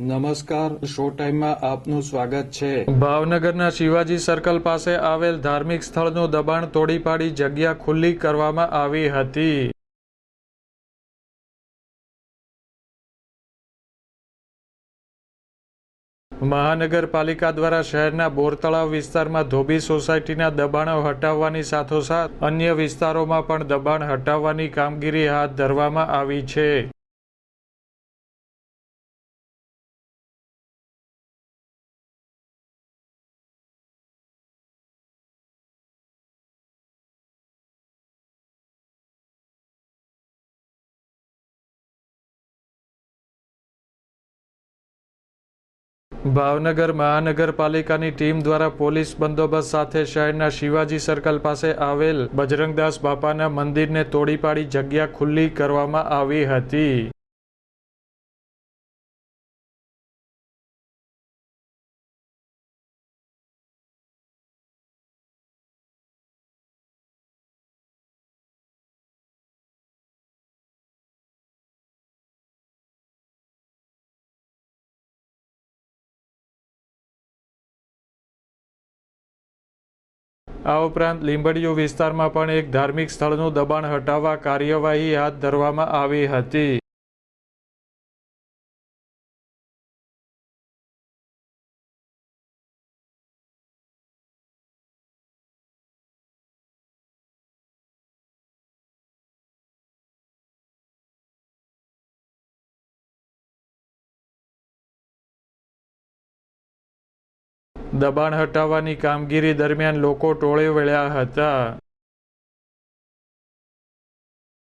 નમસ્કાર, શો ટાઈમમાં આપનું સ્વાગત છે. ભાવનગરના શિવાજી સર્કલ પાસે આવેલ ધાર્મિક સ્થળનું દબાણ તોડી પાડી જગ્યા ખુલ્લી કરવામાં આવી હતી. મહાનગરપાલિકા દ્વારા શહેરના બોરતળાવ વિસ્તારમાં ધોબી સોસાયટીના દબાણો હટાવવાની સાથોસાથ અન્ય વિસ્તારોમાં પણ દબાણ હટાવવાની કામગીરી હાથ ધરવામાં આવી છે. ભાવનગર મહાનગરપાલિકાની ટીમ દ્વારા પોલીસ બંદોબસ્ત સાથે શહેરના શિવાજી સર્કલ પાસે આવેલ બજરંગદાસ બાપાના મંદિરને તોડી પાડી જગ્યા ખુલ્લી કરવામાં આવી હતી. આ ઉપરાંત લીંબડીયુ વિસ્તારમાં પણ એક ધાર્મિક સ્થળનું દબાણ હટાવવા કાર્યવાહી હાથ ધરવામાં આવી હતી. દબાણ હટાવવાની કામગીરી દરમિયાન લોકો ટોળે વળ્યા હતા.